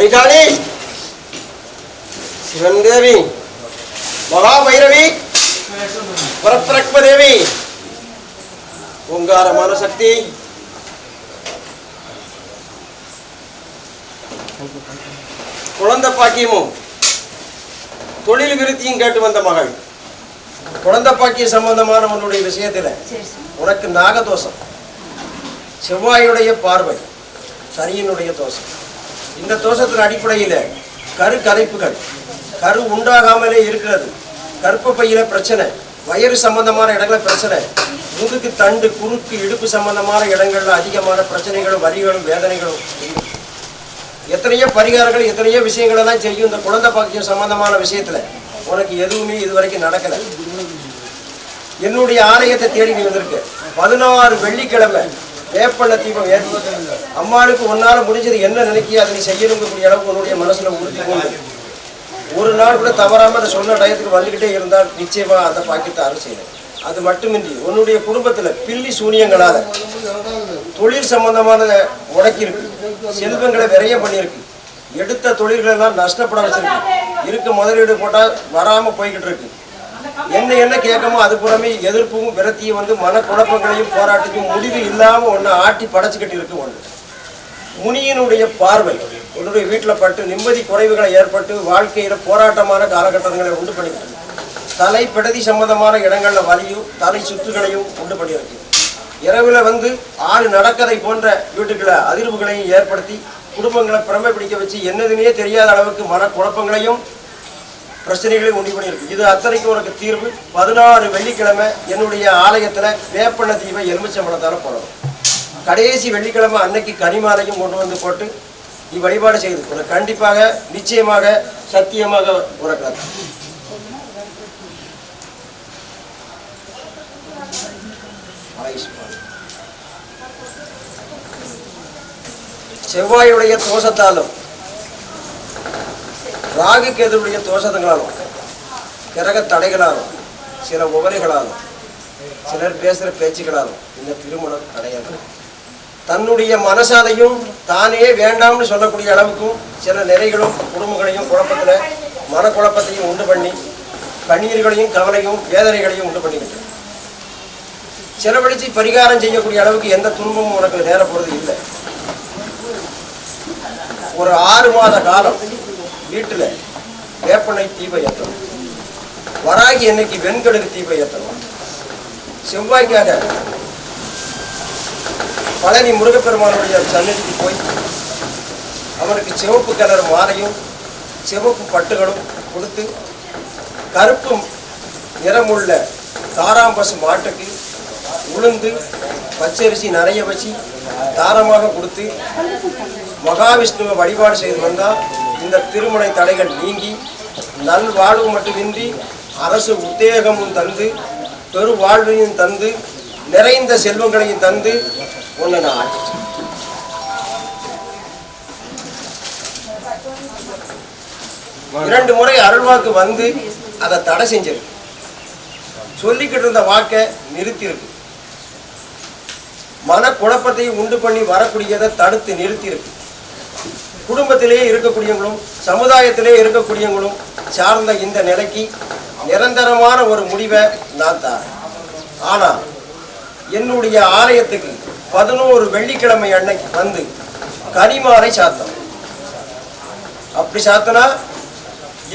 கரிகாலி சிவன் தேவி மகாபைரவி பரத்ரக்ம தேவி ஓங்கார மனசக்தி குழந்தை பாக்கியமும். தொழில் விருத்தியும் கேட்டு வந்த மகள். குழந்தை பாக்கிய சம்பந்தமான உன்னுடைய விஷயத்துல உனக்கு நாகதோஷம். செவ்வாயுடைய பார்வை சனியினுடைய தோஷம். இந்த தோஷத்தின் அடிப்படையில் கரு கரைப்புகள் கரு உண்டாகாமலே இருக்கிறது. கற்ப பையில பிரச்சனை வயிறு சம்பந்தமான இடங்கள பிரச்சனை முதுகு தண்டு குறுக்கு இடுப்பு சம்பந்தமான இடங்கள்ல அதிகமான பிரச்சனைகளும் வரிகளும் வேதனைகளும் எத்தனையோ பரிகாரங்கள் எத்தனையோ விஷயங்களை தான் செய்யும் இந்த குழந்தை பாக்கியம் சம்பந்தமான விஷயத்துல. உனக்கு எதுவுமே இது வரைக்கும் நடக்கல. என்னுடைய ஆலயத்தை தேடி நீ வந்திருக்க. பதினாறு வெள்ளிக்கிழமை வேப்பண்ண தீபம் ஏற்படுத்த அம்மாளுக்கு உன்னால் முடிஞ்சது என்ன நினைக்கிய? அதை நீ செய்யணுங்கக்கூடிய அளவுக்கு உன்னுடைய மனசுல உறுதி கொண்டு. ஒரு நாள் கூட தவறாம அதை சொன்ன டயத்துக்கு வந்துகிட்டே இருந்தால் நிச்சயமா அந்த பாக்கியத்தை அருள் செய்யணும் அது மட்டுமின்றி உன்னுடைய குடும்பத்துல பில்லி சூனியங்களால தொழில் சம்பந்தமான உடக்கிருக்கு. செல்வங்களை விரைய பண்ணியிருக்கு எடுத்த தொழில்களெல்லாம் நஷ்டப்பட வச்சிருக்கு இருக்க முதலீடு போட்டால் வராம போய்கிட்டு இருக்கு. என்ன என்ன கேட்கமோ அது புறமே எதிர்ப்பும் விரத்தியும் வந்து மன குழப்பங்களையும் போராட்டத்தையும் முடிவு இல்லாமல் ஒன்று ஆட்டி படைச்சுக்கிட்டு இருக்கு ஒன்று முனியினுடைய பார்வை உன்னுடைய வீட்டில் பட்டு நிம்மதி குறைவுகளை ஏற்பட்டு வாழ்க்கையில போராட்டமான காலகட்டங்களை உண்டு பண்ணியிருக்கு தலை பிடதி சம்பந்தமான இடங்கள்ல வலியும் தலை சுற்றுகளையும் உண்டு பண்ணியிருக்கு. இரவுல வந்து ஆறு நடக்கதை போன்ற வீட்டுக்களை அதிர்வுகளையும் ஏற்படுத்தி குடும்பங்களை பிரமை பிடிக்க வச்சு என்னதுன்னே தெரியாத அளவுக்கு மன குழப்பங்களையும் பிரச்சனைகளையும் உண்டு பண்ணியிருக்கு. இது அத்தனைக்கும் உனக்கு தீர்வு. பதினாறு வெள்ளிக்கிழமை என்னுடைய ஆலயத்தில் வேப்பண்ண தீப எலுமிச்சம்பளத்தால் போடணும். கடைசி வெள்ளிக்கிழமை அன்னைக்கு கனிமாலையும் கொண்டு வந்து போட்டு நீ வழிபாடு செய்து உனக்கு கண்டிப்பாக நிச்சயமாக சத்தியமாக உனக்கு செவ்வாயுடைய தோஷத்தாலும் ராகு கேதுடைய தோஷங்களாலும் கிரக தடைகளாலும் சில உபரிகளாலும் சிலர் பேசுகிற பேச்சுகளாலும் இந்த திருமணம் கிடையாது தன்னுடைய மனசாலையும் தானே வேண்டாம்னு சொல்லக்கூடிய அளவுக்கும் சில நிறைகளும் குடும்பங்களையும் குழப்பத்தில் மனக்குழப்பத்தையும் உண்டு பண்ணி கண்ணீர்களையும் கவலையும் வேதனைகளையும் உண்டு பண்ணிக்கிட்டு. செலவழித்து பரிகாரம் செய்யக்கூடிய அளவுக்கு எந்த துன்பமும் உனக்கு நேரப்போகிறது இல்லை. ஒரு ஆறு மாத காலம் வீட்டில் வேப்பனை தீபம் ஏற்றணும் வராகி என்னைக்கு வெண்கடுக்கு தீபம் ஏற்றணும் செவ்வாய்க்காக பழனி முருகப்பெருமானுடைய சன்னதிக்கு போய் அவனுக்கு சிவப்பு கலர் மாலையும் சிவப்பு பட்டுகளும் கொடுத்து கருப்பு நிறமுள்ள தாராம்பசு மாட்டுக்கு உளுந்து பச்சரிசி நிறைய வச்சு தாரமாக கொடுத்து மகாவிஷ்ணுவை வழிபாடு செய்து வந்தால் இந்த திருமண தடைகள் நீங்கி நல்வாழ்வு மட்டுமின்றி அரசு உத்தேகமும் தந்து பெரு வாழ்வையும் தந்து நிறைந்த செல்வங்களையும் தந்து உன்னை நான் ஆட்சி இரண்டு முறை அருள்வாக்கு வந்து அதை தடை செஞ்சிருக்கு. சொல்லிக்கிட்டு இருந்த வாக்கை நிறுத்தியிருக்கு மன குழப்பத்தையும் உண்டு பண்ணி வரக்கூடியதை தடுத்து நிறுத்தியிருக்கு குடும்பத்திலேயே இருக்கக்கூடியவங்களும் சமுதாயத்திலே இருக்கக்கூடியவங்களும் சார்ந்த இந்த நிலைக்கு நிரந்தரமான ஒரு முடிவை நான் தரேன். ஆனால் என்னுடைய ஆலயத்துக்கு பதினோரு வெள்ளிக்கிழமை அன்னைக்கு வந்து கனிமாலை சாத்தம் அப்படி சாத்தினா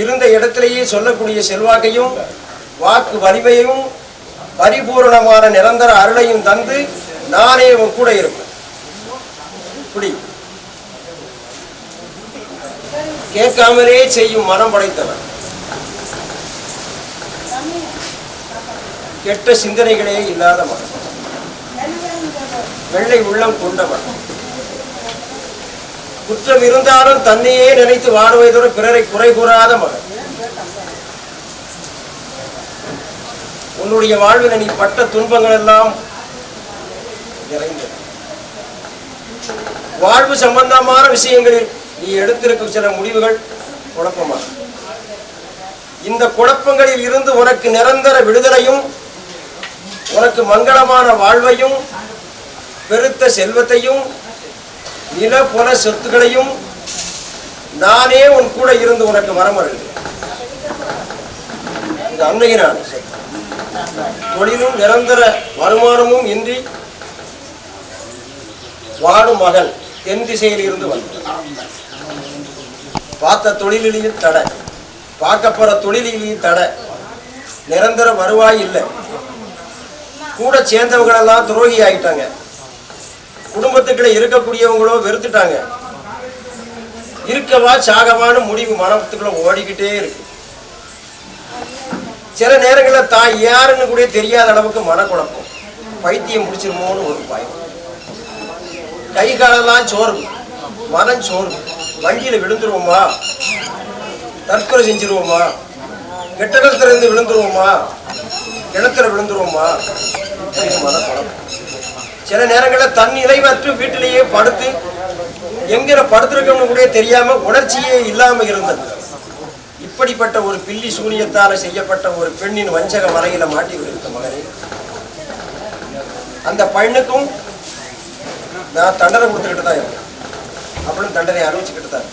இருந்த இடத்திலேயே சொல்லக்கூடிய செல்வாக்கையும் வாக்கு வலிமையும் பரிபூரணமான நிரந்தர அருளையும் தந்து நானே உன் கூட இருப்பேன். இப்படி கேட்காமலே செய்யும் மனம் படைத்தவன் கெட்ட சிந்தனைகளே இல்லாத மனம். வெள்ளை உள்ளம் கொண்டவன் குற்றம் இருந்தாலும் தன்னையே நினைத்து வாடுவதோடு பிறரை குறை கூறாத மகன். உன்னுடைய வாழ்வில் நீ பட்ட துன்பங்கள் எல்லாம் நிறைந்தது. வாழ்வு சம்பந்தமான விஷயங்களில் நீ எடுத்திருக்கும் சில முடிவுகள் குழப்பமாக இந்த குழப்பங்களில் இருந்து உனக்கு நிரந்தர விடுதலையும் உனக்கு மங்களமான வாழ்வையும் பெருத்த செல்வத்தையும் நில புல சொத்துக்களையும் நானே உன் கூட இருந்து உனக்கு வரமருகிறேன். இது அன்னையினான தொழிலும் நிரந்தர வருமானமும் இன்றி வாழும் மகள் தென் திசையில் இருந்து வந்தார். பார்த்த தொழிலிலையும் தடை. பார்க்க போற தொழிலிலையும் தடை. நிரந்தர வருவாய் இல்லை. கூட சேர்ந்தவங்களெல்லாம் துரோகி ஆகிட்டாங்க குடும்பத்துக்குள்ள இருக்கக்கூடியவங்களோ வெறுத்துட்டாங்க. இருக்கவா சாகவான்னு முடிவு மனத்துக்குள்ள ஓடிக்கிட்டே இருக்கு. சில நேரங்களில் தான் யாருன்னு கூட தெரியாத அளவுக்கு மனக்குழப்பம். பைத்தியம் முடிச்சிருமோன்னு ஒரு பயம். கை காலெல்லாம் சோர்வு. மனம் சோர்வு. வங்கியில் விழுந்துருவோமா? தற்கொலை செஞ்சிருவோமா? கெட்டடத்துல இருந்து விழுந்துருவோமா? கிணத்துல விழுந்துருவோமா? இது சில நேரங்களில் தன் இறைவற்று வீட்டிலேயே படுத்து எங்கிற படுத்திருக்கோம்னு கூட தெரியாம உணர்ச்சியே இல்லாம இருந்தது. இப்படிப்பட்ட ஒரு பில்லி சூனியத்தால செய்யப்பட்ட ஒரு பெண்ணின் வஞ்சக வலையில மாட்டி விடுத்த மகனே அந்த பெண்ணுக்கும் நான் தண்டனை கொடுத்துக்கிட்டு தான் இருக்கேன். அப்படின்னு தண்டனை அறிவிச்சுக்கிட்டு தான்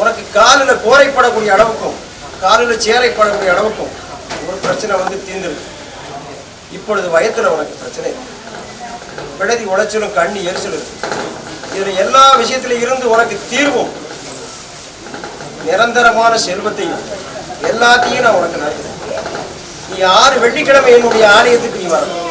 உனக்கு காலில் கோரைப்படக்கூடிய அளவுக்கும் காலில் சேரைப்படக்கூடிய அளவுக்கும் ஒரு பிரச்சனை வந்து தீர்ந்துருக்கு. இப்பொழுது வயத்துல உனக்கு பிரச்சனை. விடதி உளைச்சலும் கண்ணி எரிச்சலும் இருக்கு. எல்லா விஷயத்திலும் இருந்து உனக்கு தீர்வும் நிரந்தரமான செல்வத்தையும் எல்லாத்தையும் நான் உனக்கு நடத்துறேன். நீ ஆறு வெள்ளிக்கிழமை என்னுடைய ஆலயத்துக்கு நீ வரணும்.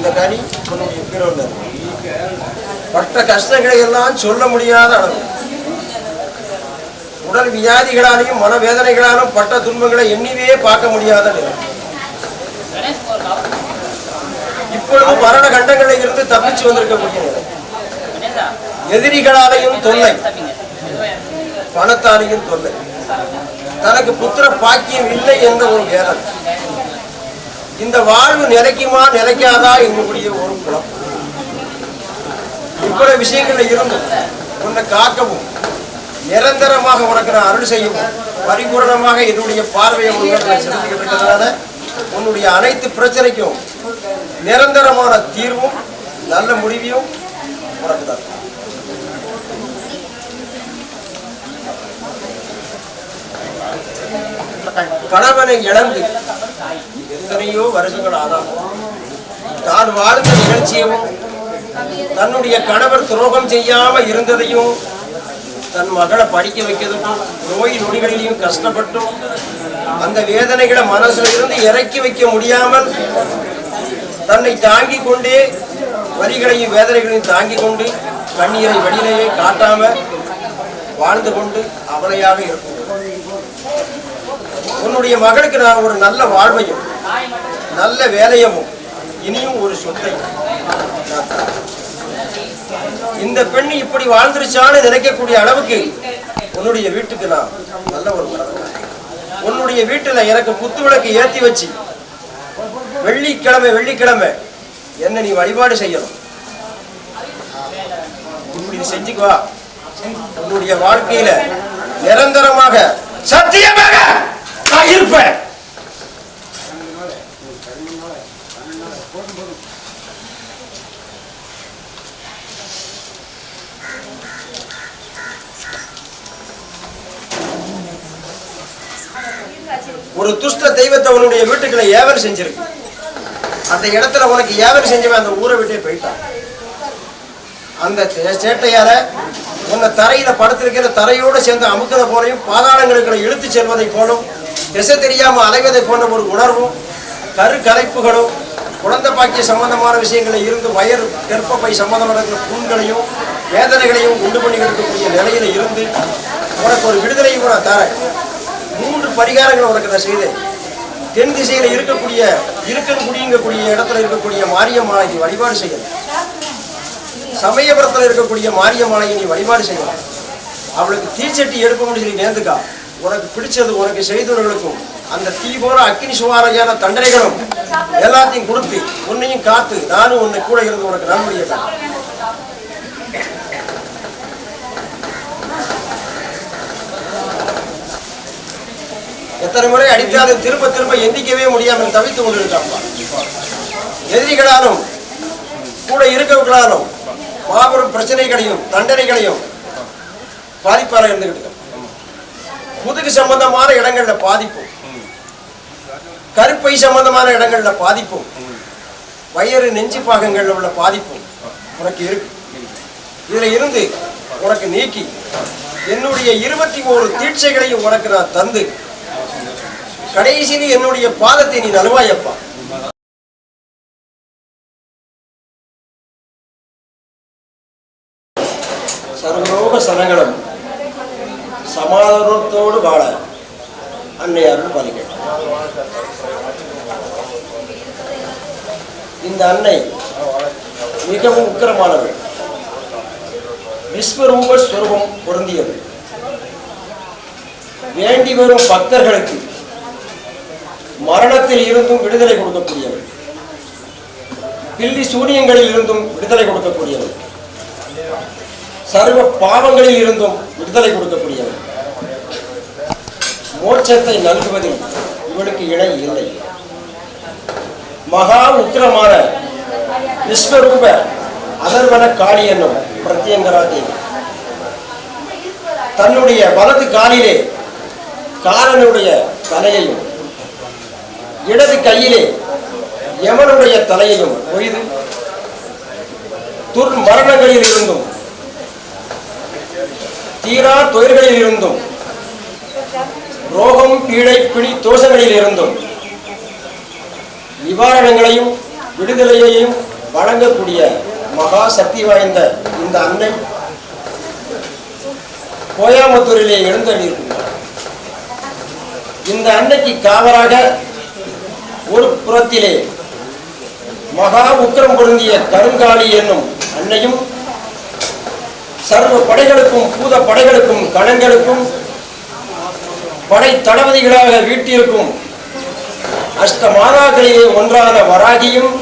இந்த கனி உன்னுடைய பட்ட கஷ்டங்களை எல்லாம் சொல்ல முடியாத அளவு. உடல் வியாதிகளாலையும் மனவேதனைகளாலும் பட்ட துன்பங்களை எண்ணிவே பார்க்க முடியாத நிலை. இப்பொழுது மரண கண்டங்களில் இருந்து தப்பிச்சு வந்திருக்கக்கூடிய நிலை எதிரிகளாலையும் தொல்லை. பணத்தாலையும் தொல்லை. தனக்கு புத்திர பாக்கியம் இல்லை என்ற ஒரு வேதனை. இந்த வாழ்வு நிலைக்குமா நிலைக்காதா என்னுடைய ஒரு குலம் இவ்வளவு விஷயங்கள்ல இருந்தும் உன்னை காக்கவும் நிரந்தரமாக உனக்கு நான் அருள் செய்யவும் பரிபூரணமாக என்னுடைய பார்வையை உங்களுக்கு உன்னுடைய அனைத்து பிரச்சனைக்கும் நிரந்தரமான தீர்வும் நல்ல முடிவையும் உனக்கு தான் கணவனை இழந்து எத்தனையோ வருஷங்கள் ஆதாம் தான் வாழ்ந்த நிகழ்ச்சியவும் தன்னுடைய கணவர் துரோகம் செய்யாம இருந்ததையும் தன் மகளை படிக்க வைக்கிறதுக்கும் நோய் நொடிகளிலையும் கஷ்டப்பட்டும் அந்த வேதனைகளை மனசுல இருந்து இறக்கி வைக்க முடியாமல் தன்னை தாங்கிக் கொண்டே வரிகளையும் வேதனைகளையும் தாங்கி கொண்டு கண்ணீரை வெளியிலேயே காட்டாம வாழ்ந்து கொண்டு அவளையாக இருக்கும் உன்னுடைய மகளுக்கு நான் ஒரு நல்ல வாழ்வையும் நல்ல வேலையவும் இனியும் ஒரு சொத்தை. இந்த பெண் இப்படி வாழ்ந்துருச்சான்னு நினைக்கக்கூடிய அளவுக்கு உன்னுடைய வீட்டுக்கு நான் நல்ல ஒரு உன்னுடைய வீட்டுல எனக்கு குத்து விளக்கு ஏத்தி வச்சு வெள்ளிக்கிழமை வெள்ளிக்கிழமை என்ன நீ வழிபாடு செய்யணும்? இப்படி நீ செஞ்சுக்குவா உன்னுடைய வாழ்க்கையில நிரந்தரமாக சத்தியமாக நான் இருப்பேன். ஒரு துஷ்ட தெய்வத்தை உன்னுடைய வீட்டுக்குள்ள ஏவல் செஞ்சிருக்கு. அந்த இடத்துல உனக்கு ஏவல் செஞ்சவன் அந்த ஊரை விட்டே போயிட்டான். அந்த சே- உன்னை தரையில படுத்திருக்கிற தரையோடு சேர்ந்து அமுக்கத போலையும் பாதாளங்களுக்கு இழுத்து செல்வதை போலும் திசை தெரியாம அலைவதை போன்ற ஒரு உணர்வும் கரு கலைப்புகளும் குழந்தை பாக்கிய சம்பந்தமான விஷயங்களில் இருந்து வயர் கற்பப்பை சம்பந்தமான புண்களையும் வேதனைகளையும் உண்டு பண்ணி எடுக்கக்கூடிய நிலையில இருந்து உனக்கு ஒரு விடுதலையும் நான் தரேன். அதற்கு பரிகாரங்கள் உனக்கு நான் செய்தேன் தென் திசையில இருக்கக்கூடிய இருக்கன் குடியங்கக்கூடிய இடத்துல இருக்கக்கூடிய மாரியம்மனை நீ வழிபாடு செய்யலாம். சமயபுரத்தில் இருக்கக்கூடிய மாரியம்மனை நீ வழிபாடு செய்யலாம். அவளுக்கு தீச்சட்டி எடுப்போம்னு சொல்லி நேர்ந்துக்கா. உனக்கு பிடிச்சது உனக்கு செய்தவர்களுக்கும் அந்த தீ போல அக்னி சுவாரையான தண்டனைகளும் எல்லாத்தையும் கொடுத்து உன்னையும் காத்து நானும் உன்னை கூட இருந்து உனக்கு நன்மையை எத்தனை முறை அடித்தாலும் திரும்ப திரும்ப எந்திக்கவே முடியாமல் தவித்து கொண்டிருக்காப்பா எதிரிகளாலும் கூட இருக்கவர்களாலும் மாபெரும் பிரச்சனைகளையும் தண்டனைகளையும் பாதிப்பாக இருந்துகிட்டு முதுகு சம்பந்தமான இடங்கள்ல பாதிப்பும் கருப்பை சம்பந்தமான இடங்கள்ல பாதிப்பும் வயிறு நெஞ்சு பாகங்கள்ல உள்ள பாதிப்பும் உனக்கு இருக்கு. இதுல இருந்து உனக்கு நீக்கி என்னுடைய இருபத்தி ஓரு தீட்சைகளையும் உனக்கு நான் தந்து கடைசியில் என்னுடைய பாதத்தை நீ நலுவாயப்பா சர்வலோக சனங்களும் சமாதானத்தோடு வாழ அன்னை அருள் இந்த அன்னை மிகவும் உக்கிரமானவள். விஸ்வரூப ஸ்வரூபம் பொருந்தியது வேண்டி வரும் பக்தர்களுக்கு மரணத்தில் இருந்தும் விடுதலை கொடுக்கக்கூடியவள் பில்லி சூனியங்களில் இருந்தும் விடுதலை கொடுக்கக்கூடியவள் சர்வ பாவங்களில் இருந்தும் விடுதலை கொடுக்கக்கூடியவள் மோட்சத்தை நல்குவதில் இவளுக்கு இணை இல்லை. மகா உக்கிரமான விஸ்வரூப அதர்வன காளி என்னும் பிரத்யங்கரா தேவி. தன்னுடைய வலது காலிலே காலனுடைய தலையையும் இடது கையிலே யமனுடைய தலையையும் துர் மரணங்களில் இருந்தும் தீரா தொழில்களில் இருந்தும் ரோகம் பீழை பிடி தோஷங்களில் இருந்தும் நிவாரணங்களையும் விடுதலையையும் வழங்கக்கூடிய மகா சக்தி வாய்ந்த இந்த அன்னை கோயாமுத்தூரிலே எழுந்தள்ளியிருக்கிறார் இந்த அன்னைக்கு காவலாக ஒரு புறத்திலே மகா உக்கிரம் பொருந்திய கருங்காலி என்னும் அன்னையும் சர்வ படைகளுக்கும் பூத படைகளுக்கும் கணங்களுக்கும் படை தளபதிகளாக வீட்டிற்கும் அஷ்ட மாதாக்களிலே ஒன்றான வராகியும்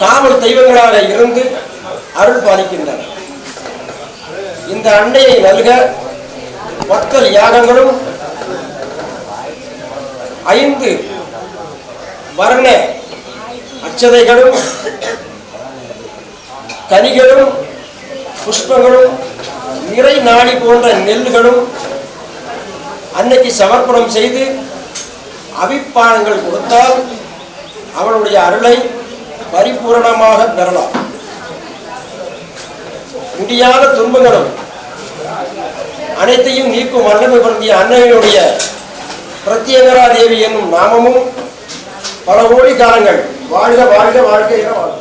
காவல் தெய்வங்களாக இருந்து அருள் பாலிக்கின்றனர். இந்த அன்னையை நல்க மக்கள் யாகங்களும் ஐந்து வர்ண அச்சதைகளும் கனிகளும் புஷ்பங்களும் நிறை நாடி போன்ற நெல்லுகளும் அன்னைக்கு சமர்ப்பணம் செய்து அபிப்பானங்கள் கொடுத்தால் அவளுடைய அருளை பரிபூரணமாக பெறலாம். முடியாத துன்பங்களும் அனைத்தையும் நீக்கும் வல்லமை பொருந்திய அன்னையினுடைய பிரத்யேகரா தேவி என்னும் நாமமும் பல கோடி காலங்கள் வாழ்க வாழ்க வாழ்க என வாழ்க.